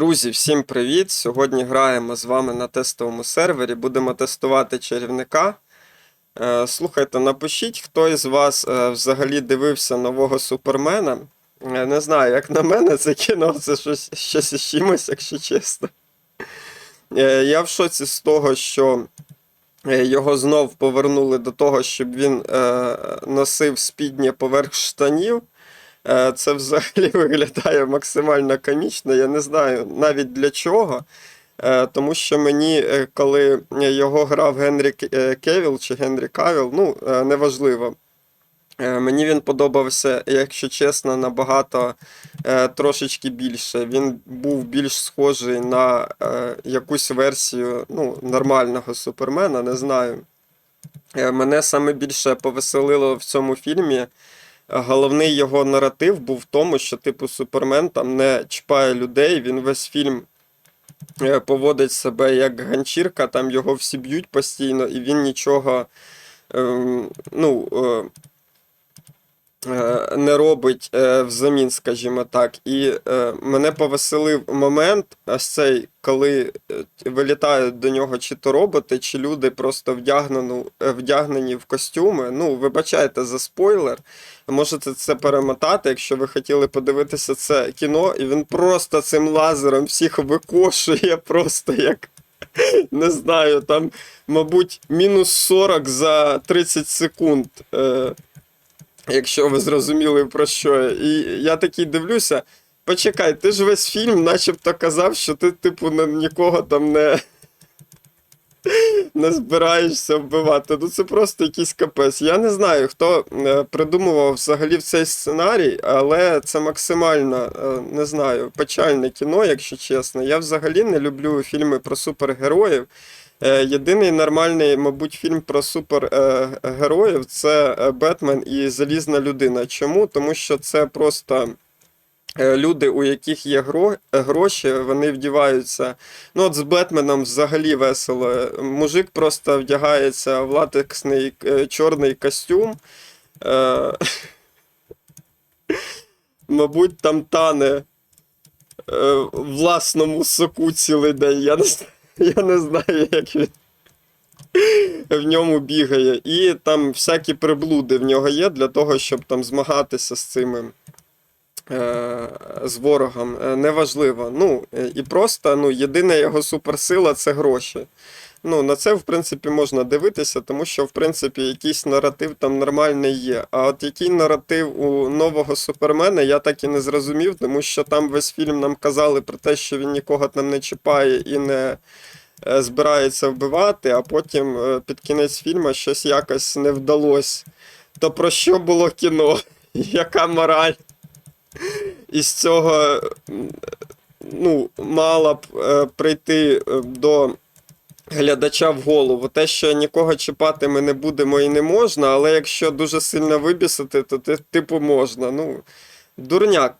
Друзі, всім привіт! Сьогодні граємо з вами на тестовому сервері. Будемо тестувати чарівника. Е, Слухайте, напишіть, хто із вас е, взагалі дивився нового Супермена. Е, Не знаю, як на мене, це кіно це щось, щось із чимось, якщо чесно. Я в шоці з того, що його знов повернули до того, щоб він носив спіднє поверх штанів. Е, Це взагалі виглядає максимально комічно. Я не знаю навіть для чого. Е, Тому що мені, е, коли його грав Генрі Кевіл чи Генрі Кавіл, ну, неважливо. Мені він подобався, якщо чесно, набагато трошечки більше. Він був більш схожий на якусь версію ну, нормального супермена, не знаю. Мене саме більше повеселило в цьому фільмі. Головний його наратив був в тому, що, типу, Супермен там не чіпає людей, він весь фільм е, поводить себе як ганчірка, там його всі б'ють постійно, і він нічого ем, ну, е, не робить е, взамін, скажімо так. І е, мене повеселив момент, ось цей, коли е, вилітають до нього чи то роботи, чи люди просто вдягнену, е, вдягнені в костюми. Ну, вибачайте за спойлер. Можете це перемотати, якщо ви хотіли подивитися це кіно, і він просто цим лазером всіх викошує, просто як. Не знаю, там, мабуть, мінус 40 за 30 секунд. Е, якщо ви зрозуміли про що. І я такий дивлюся. Почекай, ти ж весь фільм начебто казав, що ти, типу, нікого там не. Не збираєшся вбивати. Ну це просто якийсь капець. Я не знаю, хто е, придумував взагалі цей сценарій, але це максимально е, не знаю, печальне кіно, якщо чесно. Я взагалі не люблю фільми про супергероїв. Е, Єдиний нормальний, мабуть, фільм про супергероїв це е, Бетмен і Залізна людина. Чому? Тому що це просто. е, Люди, у яких є гро- е, гроші, вони вдіваються. Ну, от з Бетменом взагалі весело. Мужик просто вдягається в латексний е, чорний костюм. Е, Мабуть, там тане е, в власному соку цілий день. Я не, з- я не знаю, як він в ньому бігає. І там всякі приблуди в нього є для того, щоб там змагатися з цими. е, З ворогом, Е, неважливо. Ну, е, і просто ну, єдина його суперсила це гроші. Ну, на це, в принципі, можна дивитися, тому що, в принципі, якийсь наратив там нормальний є. А от який наратив у нового Супермена, я так і не зрозумів, тому що там весь фільм нам казали про те, що він нікого там не чіпає і не е, збирається вбивати, а потім е, під кінець фільму щось якось не вдалося. То про що було кіно? Яка мораль? Із цього ну, мала б е, прийти до глядача в голову. Те, що нікого чіпати ми не будемо і не можна, але якщо дуже сильно вибісити, то типу можна. Ну, дурняк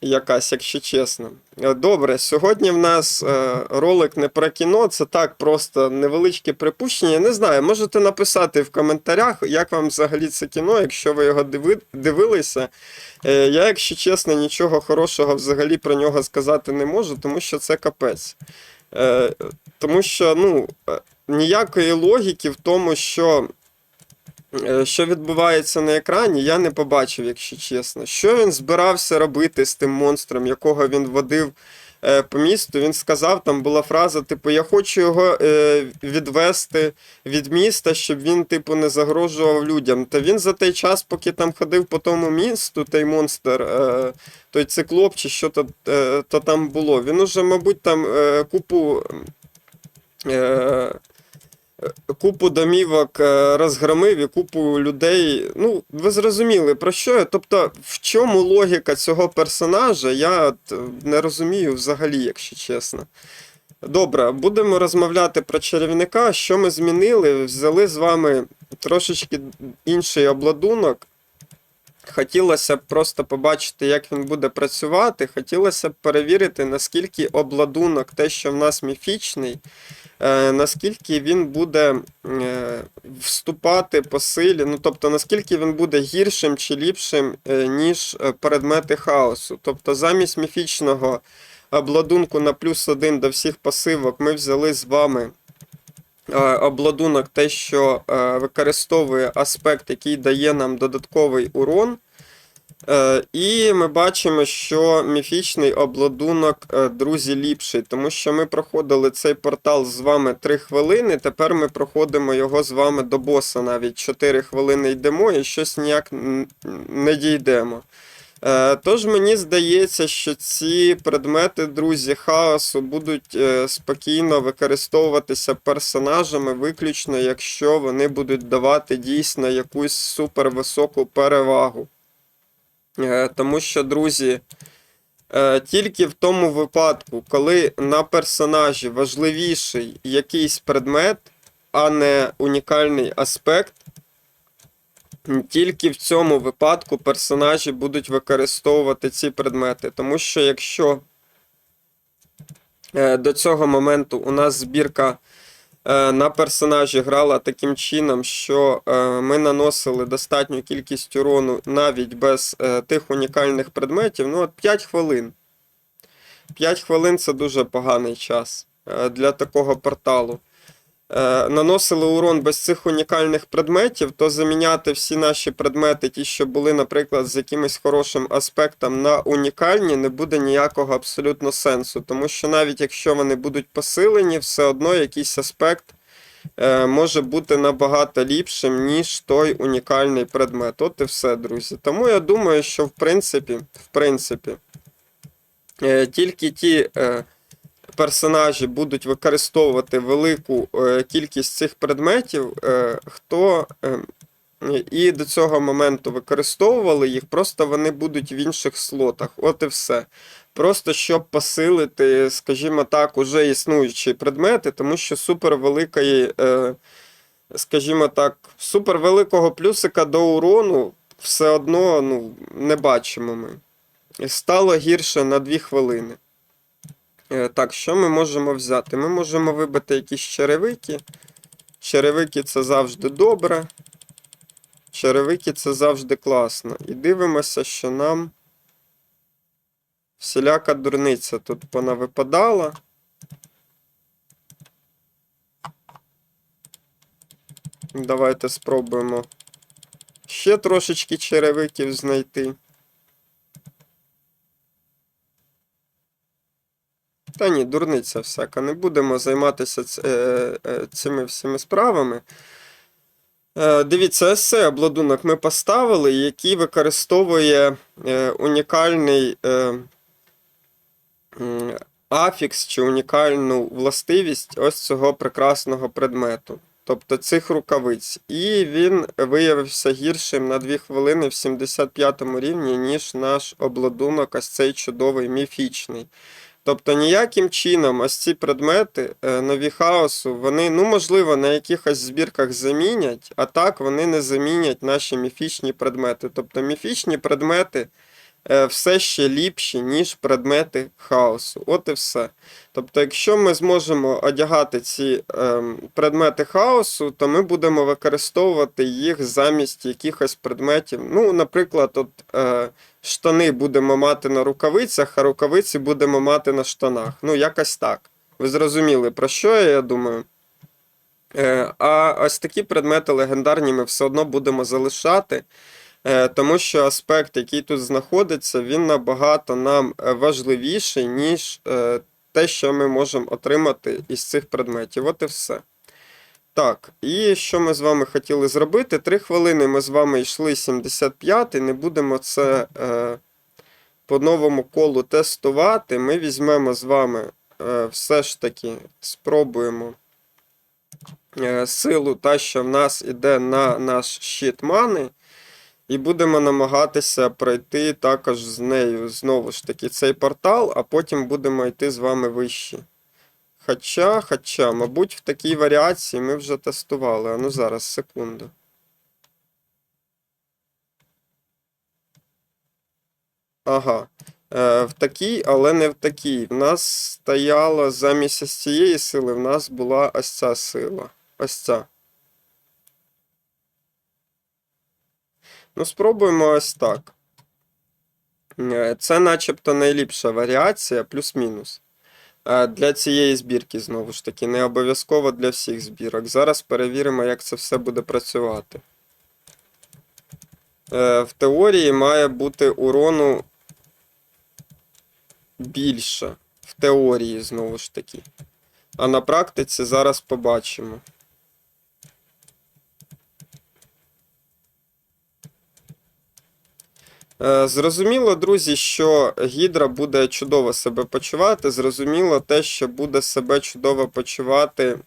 якась, якщо чесно. Е, Добре, сьогодні в нас е, ролик не про кіно, це так просто невеличке припущення. Не знаю, можете написати в коментарях, як вам взагалі це кіно, якщо ви його диви, дивилися. Е, я, якщо чесно, нічого хорошого взагалі про нього сказати не можу, тому що це капець. Е, тому що ну, е, ніякої логіки в тому, що, е, що відбувається на екрані, я не побачив, якщо чесно. Що він збирався робити з тим монстром, якого він водив по місту? Він сказав, там була фраза, типу, я хочу його е, відвести від міста, щоб він, типу, не загрожував людям. Та він за той час, поки там ходив по тому місту, той монстр, е, той циклоп, чи що то, е, то там було, він уже, мабуть, там е, купу. Купу домівок е, розгромив і купу людей. Ну, ви зрозуміли про що я? Тобто, в чому логіка цього персонажа, я е, не розумію взагалі, якщо чесно. Добре, будемо розмовляти про чарівника. Що ми змінили? Взяли з вами трошечки інший обладунок. Хотілося б просто побачити, як він буде працювати. Хотілося б перевірити, наскільки обладунок, те, що в нас міфічний, наскільки він буде е, вступати по силі, ну тобто наскільки він буде гіршим чи ліпшим, е, ніж е, предмети хаосу. Тобто замість міфічного обладунку на плюс один до всіх пасивок ми взяли з вами е, обладунок, те, що е, використовує аспект, який дає нам додатковий урон. Е, І ми бачимо, що міфічний обладунок, е, друзі, ліпший, тому що ми проходили цей портал з вами 3 хвилини. Тепер ми проходимо його з вами до боса. Навіть 4 хвилини йдемо і щось ніяк не дійдемо. Е, Тож мені здається, що ці предмети, друзі, хаосу будуть спокійно використовуватися персонажами, виключно, якщо вони будуть давати дійсно якусь супервисоку перевагу. Е, Тому що, друзі, е, тільки в тому випадку, коли на персонажі важливіший якийсь предмет, а не унікальний аспект, тільки в цьому випадку персонажі будуть використовувати ці предмети. Тому що якщо е, до цього моменту у нас збірка на персонажі грала таким чином, що е, ми наносили достатню кількість урону навіть без е, тих унікальних предметів, ну от 5 хвилин. 5 хвилин це дуже поганий час е, для такого порталу. Е, Наносили урон без цих унікальних предметів, то заміняти всі наші предмети, ті, що були, наприклад, з якимось хорошим аспектом на унікальні, не буде ніякого абсолютно сенсу. Тому що навіть якщо вони будуть посилені, все одно якийсь аспект е, може бути набагато ліпшим, ніж той унікальний предмет. От і все, друзі. Тому я думаю, що в принципі, в принципі, е, тільки ті. Персонажі будуть використовувати велику е, кількість цих предметів, е, хто е, і до цього моменту використовували їх, просто вони будуть в інших слотах. От і все. Просто щоб посилити, скажімо так, уже існуючі предмети, тому що супервеликої, скажімо так, супервеликого плюсика до урону все одно ну, не бачимо ми. Стало гірше на 2 хвилини. Е, Так, що ми можемо взяти? Ми можемо вибити якісь черевики. Черевики це завжди добре. Черевики це завжди класно. І дивимося, що нам всіляка дурниця тут понавипадала. Давайте спробуємо ще трошечки черевиків знайти. Та ні, дурниця всяка. Не будемо займатися е, е, цими всіми справами. Е, Дивіться, есе обладунок ми поставили, який використовує унікальний афікс чи унікальну властивість ось цього прекрасного предмету. Тобто цих рукавиць. І він виявився гіршим на 2 хвилини в 75 рівні, ніж наш обладунок, ось цей чудовий міфічний. Тобто ніяким чином ось ці предмети е, нові хаосу, вони, ну, можливо, на якихось збірках замінять, а так вони не замінять наші міфічні предмети. Тобто міфічні предмети все ще ліпші, ніж предмети хаосу. От і все. Тобто, якщо ми зможемо одягати ці ем, предмети хаосу, то ми будемо використовувати їх замість якихось предметів. Ну, наприклад, от, е, штани будемо мати на рукавицях, а рукавиці будемо мати на штанах. Ну, якось так. Ви зрозуміли, про що я, я думаю. Е, а ось такі предмети легендарні ми все одно будемо залишати. Е, Тому що аспект, який тут знаходиться, він набагато нам е, важливіший, ніж е, те, що ми можемо отримати із цих предметів. От і все. Так, і що ми з вами хотіли зробити? Три хвилини ми з вами йшли 75, не будемо це е, по новому колу тестувати. Ми візьмемо з вами е, все ж таки, спробуємо е, силу, та, що в нас іде на наш щит мани. І будемо намагатися пройти також з нею знову ж таки цей портал, а потім будемо йти з вами вище. Хоча, хоча, мабуть, в такій варіації ми вже тестували. А ну зараз, секунду. Ага. Е, в такій, але не в такій. В нас стояло замість ось цієї сили, в нас була ось ця сила. Ось ця. Ну, спробуємо ось так. Е, Це начебто найліпша варіація, плюс-мінус. Е, Для цієї збірки, знову ж таки, не обов'язково для всіх збірок. Зараз перевіримо, як це все буде працювати. Е, В теорії має бути урону більше. В теорії, знову ж таки. А на практиці зараз побачимо. Зрозуміло, друзі, що Гідра буде чудово себе почувати. Зрозуміло те, що буде себе чудово почувати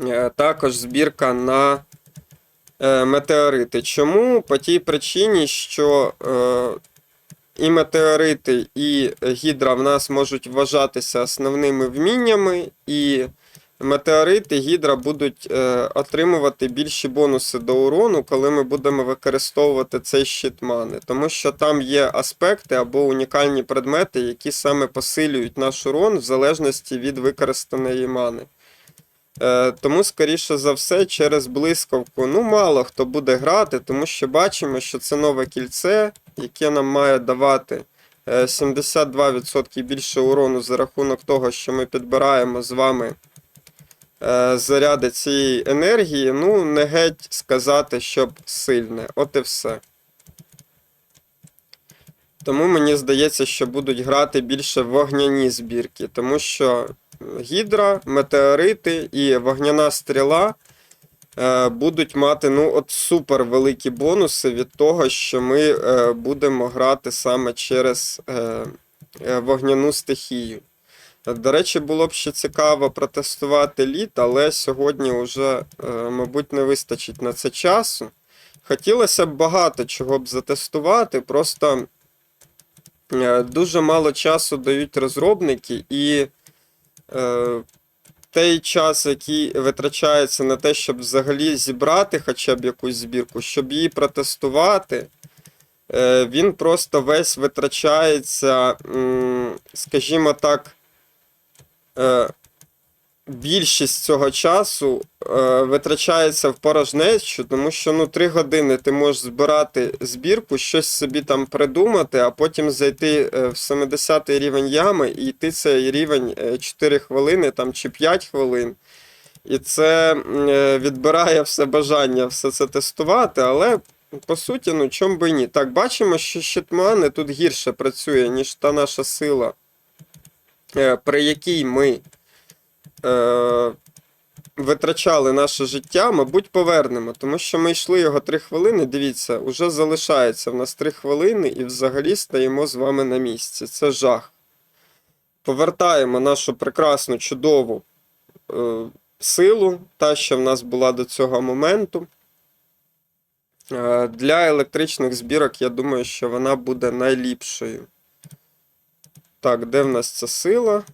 е, також збірка на е, метеорити. Чому? По тій причині, що е, і метеорити, і гідра в нас можуть вважатися основними вміннями, і метеорити, гідра будуть е, отримувати більші бонуси до урону, коли ми будемо використовувати цей щит мани. Тому що там є аспекти або унікальні предмети, які саме посилюють наш урон в залежності від використаної мани. Е, тому, скоріше за все, через блискавку ну, мало хто буде грати, тому що бачимо, що це нове кільце, яке нам має давати е, 72% більше урону за рахунок того, що ми підбираємо з вами е, заряди цієї енергії. Ну, не геть сказати, щоб сильне. От і все. Тому мені здається, що будуть грати більше вогняні збірки, тому що гідра, метеорити і вогняна стріла е, будуть мати ну, от супер великі бонуси від того, що ми е, будемо грати саме через е, е, вогняну стихію. До речі, було б ще цікаво протестувати лід, але сьогодні вже, е, мабуть, не вистачить на це часу. Хотілося б багато чого б затестувати, просто е, дуже мало часу дають розробники, і е, той час, який витрачається на те, щоб взагалі зібрати хоча б якусь збірку, щоб її протестувати, е, він просто весь витрачається, скажімо так, е, більшість цього часу е, витрачається в порожнечу, тому що ну, 3 години ти можеш збирати збірку, щось собі там придумати, а потім зайти е, в 70-й рівень ями і йти цей рівень е, 4 хвилини там, чи 5 хвилин. І це е, відбирає все бажання все це тестувати, але по суті, ну чом би ні. Так, бачимо, що щитмани тут гірше працює, ніж та наша сила, е, при якій ми е, витрачали наше життя, мабуть, повернемо. Тому що ми йшли його 3 хвилини. Дивіться, уже залишається в нас 3 хвилини і взагалі стаємо з вами на місці. Це жах. Повертаємо нашу прекрасну, чудову е, силу, та, що в нас була до цього моменту. Е, Для електричних збірок, я думаю, що вона буде найліпшою. Так, де в нас ця сила?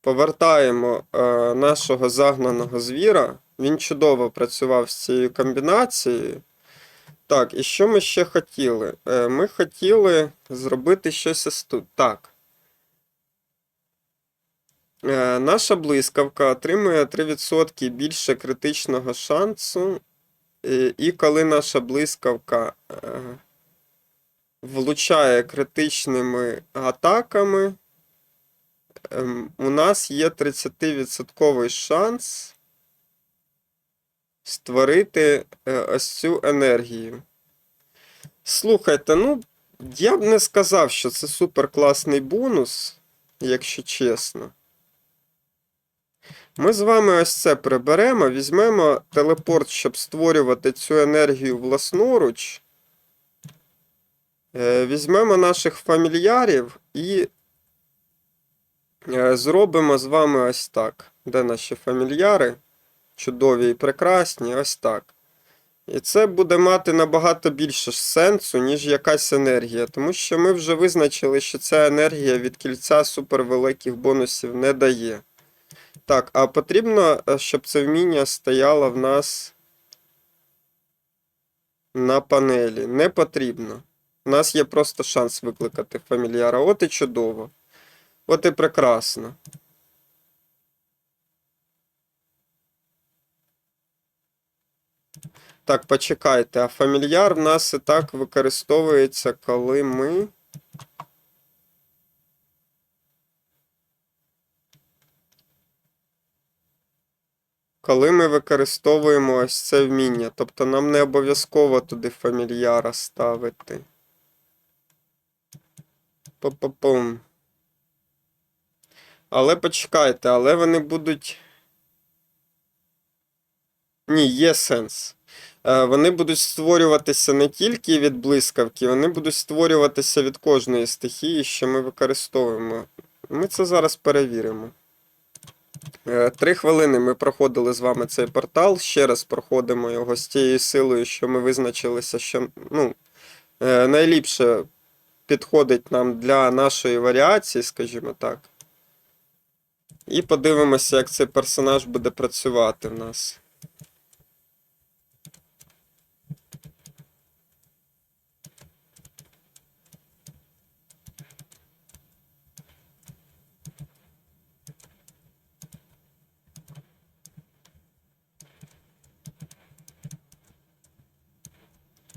Повертаємо е, нашого загнаного звіра. Він чудово працював з цією комбінацією. Так, і що ми ще хотіли? Е, ми хотіли зробити щось ось тут. Так. Е, наша блискавка отримує 3% більше критичного шансу. І, коли наша блискавка е, влучає критичними атаками, ем, у нас є 30% шанс створити е, ось цю енергію. Слухайте, ну, я б не сказав, що це супер класний бонус, якщо чесно. Ми з вами ось це приберемо, візьмемо телепорт, щоб створювати цю енергію власноруч. Е, Візьмемо наших фамільярів і е, зробимо з вами ось так. Де наші фамільяри? Чудові і прекрасні, ось так. І це буде мати набагато більше сенсу, ніж якась енергія, тому що ми вже визначили, що ця енергія від кільця супервеликих бонусів не дає. Так, а потрібно, е, щоб це вміння стояло в нас на панелі. Не потрібно. У нас є просто шанс викликати фамільяра. От і чудово. От і прекрасно. Так, почекайте, а фамільяр в нас і так використовується, коли ми. Коли ми використовуємо ось це вміння. Тобто нам не обов'язково туди фамільяра ставити. Па-па-пум. Але почекайте, але вони будуть. Ні, є сенс. Е, Вони будуть створюватися не тільки від блискавки, вони будуть створюватися від кожної стихії, що ми використовуємо. Ми це зараз перевіримо. Е, Три хвилини ми проходили з вами цей портал. Ще раз проходимо його з тією силою, що ми визначилися, що ну, е, найліпше підходить нам для нашої варіації, скажімо так. І подивимося, як цей персонаж буде працювати в нас.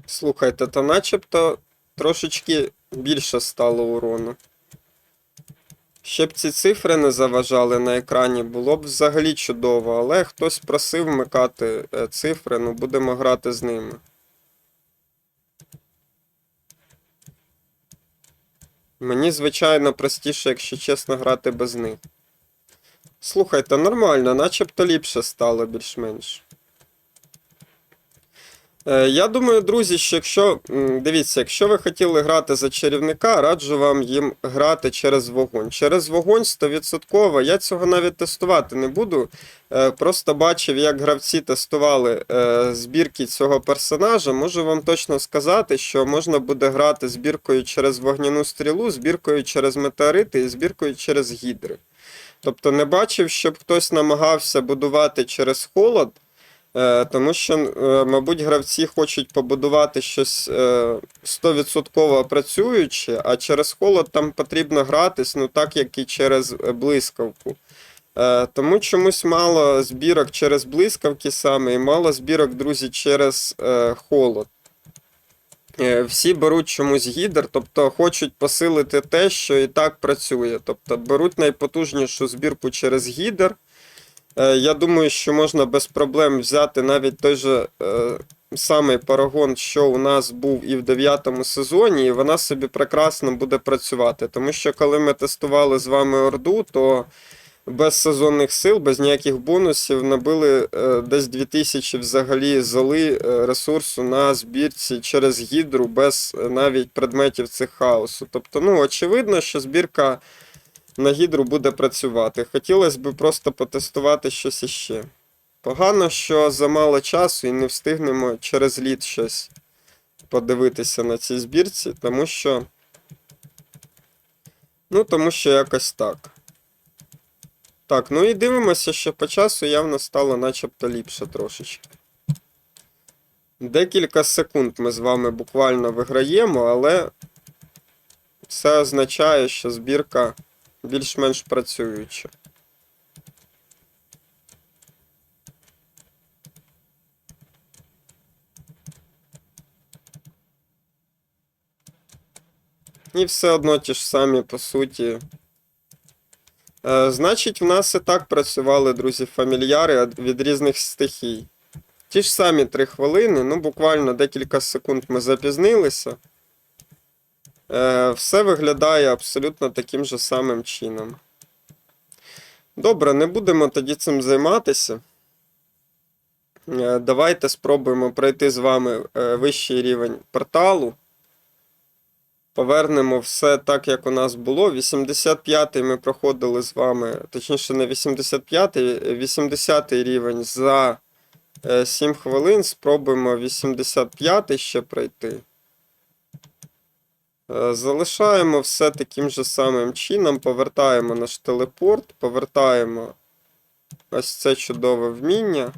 Слухайте, то начебто трошечки більше стало урону. Ще б ці цифри не заважали на екрані, було б взагалі чудово, але хтось просив вмикати е, цифри, ну будемо грати з ними. Мені, звичайно, простіше, якщо чесно, грати без них. Слухайте, нормально, начебто ліпше стало більш-менш. Е, Я думаю, друзі, що якщо дивіться, якщо ви хотіли грати за чарівника, раджу вам їм грати через вогонь. Через вогонь 100%. Я цього навіть тестувати не буду. Е, Просто бачив, як гравці тестували е, збірки цього персонажа. Можу вам точно сказати, що можна буде грати збіркою через вогняну стрілу, збіркою через метеорити і збіркою через гідри. Тобто не бачив, щоб хтось намагався будувати через холод. Е, Тому що, е, мабуть, гравці хочуть побудувати щось е, 100% працююче, а через холод там потрібно гратись, ну так як і через е, блискавку. Е, Тому чомусь мало збірок через блискавки саме, і мало збірок, друзі, через е, холод. Е, Всі беруть чомусь гідр, тобто хочуть посилити те, що і так працює. Тобто беруть найпотужнішу збірку через гідр. Е, Я думаю, що можна без проблем взяти навіть той же е, самий парагон, що у нас був і в 9 сезоні, і вона собі прекрасно буде працювати. Тому що коли ми тестували з вами Орду, то без сезонних сил, без ніяких бонусів набили е, десь 2000 взагалі золи ресурсу на збірці через гідру, без навіть предметів цих хаосу. Тобто, ну, очевидно, що збірка на гідру буде працювати. Хотілося б просто потестувати щось іще. Погано, що замало часу і не встигнемо через літ щось подивитися на цій збірці, тому що. Ну, тому що якось так. Так, ну і дивимося, що по часу явно стало начебто ліпше трошечки. Декілька секунд ми з вами буквально виграємо, але це означає, що збірка більш-менш працююча. І все одно ті ж самі, по суті. Е, значить, в нас і так працювали, друзі, фамільяри від різних стихій. Ті ж самі 3 хвилини, ну буквально декілька секунд ми запізнилися. Е, все виглядає абсолютно таким же самим чином. Добре, не будемо тоді цим займатися. Е, давайте спробуємо пройти з вами е, вищий рівень порталу. Повернемо все так, як у нас було. 85-й ми проходили з вами, точніше, не 85-й, 80-й рівень за 7 хвилин. Спробуємо 85-й ще пройти. Е, Залишаємо все таким же самим чином. Повертаємо наш телепорт, повертаємо ось це чудове вміння.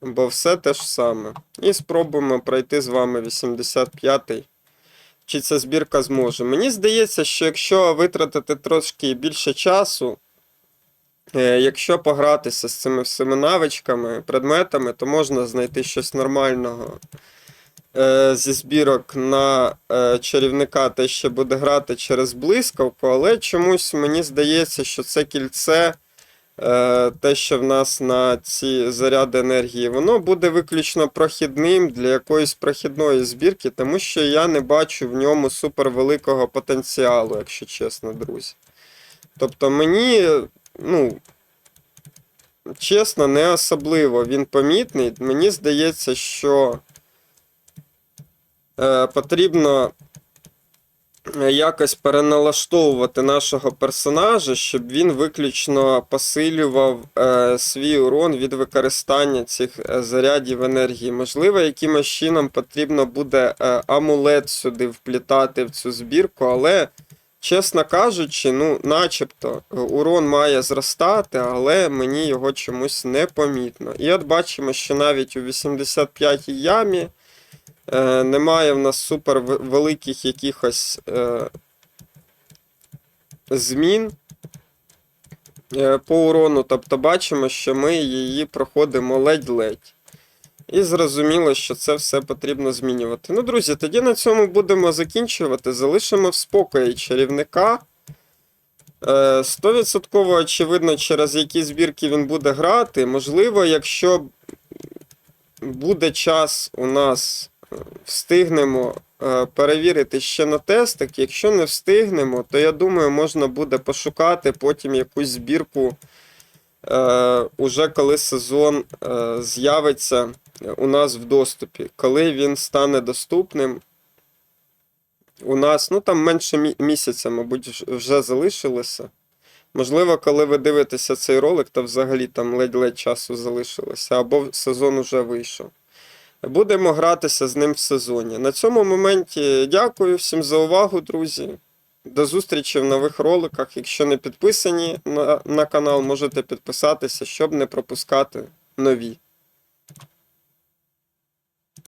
Бо все те ж саме. І спробуємо пройти з вами 85-й. Чи ця збірка зможе. Мені здається, що якщо витратити трошки більше часу, Е, Якщо погратися з цими всіми навичками, предметами, то можна знайти щось нормального зі збірок на е, чарівника, те, що буде грати через блискавку, але чомусь мені здається, що це кільце, е, те, що в нас на ці заряди енергії, воно буде виключно прохідним для якоїсь прохідної збірки, тому що я не бачу в ньому супервеликого потенціалу, якщо чесно, друзі. Тобто мені, ну, чесно, не особливо він помітний. Мені здається, що е, потрібно е, якось переналаштовувати нашого персонажа, щоб він виключно посилював е, свій урон від використання цих е, зарядів енергії. Можливо, якимось чином потрібно буде е, амулет сюди вплітати в цю збірку, але. Чесно кажучи, ну, начебто, е, урон має зростати, але мені його чомусь не помітно. І от бачимо, що навіть у 85-й ямі е, немає в нас супер великих якихось е, змін е, по урону. Тобто бачимо, що ми її проходимо ледь-ледь. І зрозуміло, що це все потрібно змінювати. Ну, друзі, тоді на цьому будемо закінчувати. Залишимо в спокої чарівника. Е, 100% очевидно, через які збірки він буде грати. Можливо, якщо буде час у нас, е, встигнемо е, перевірити ще на тестах. Якщо не встигнемо, то я думаю, можна буде пошукати потім якусь збірку. Е, уже коли сезон е, з'явиться у нас в доступі, коли він стане доступним. У нас, ну там менше місяця, мабуть, вже залишилося. Можливо, коли ви дивитеся цей ролик, то взагалі там ледь-ледь часу залишилося, або сезон уже вийшов. Будемо гратися з ним в сезоні. На цьому моменті дякую всім за увагу, друзі. До зустрічі в нових роликах. Якщо не підписані на, на канал, можете підписатися, щоб не пропускати нові.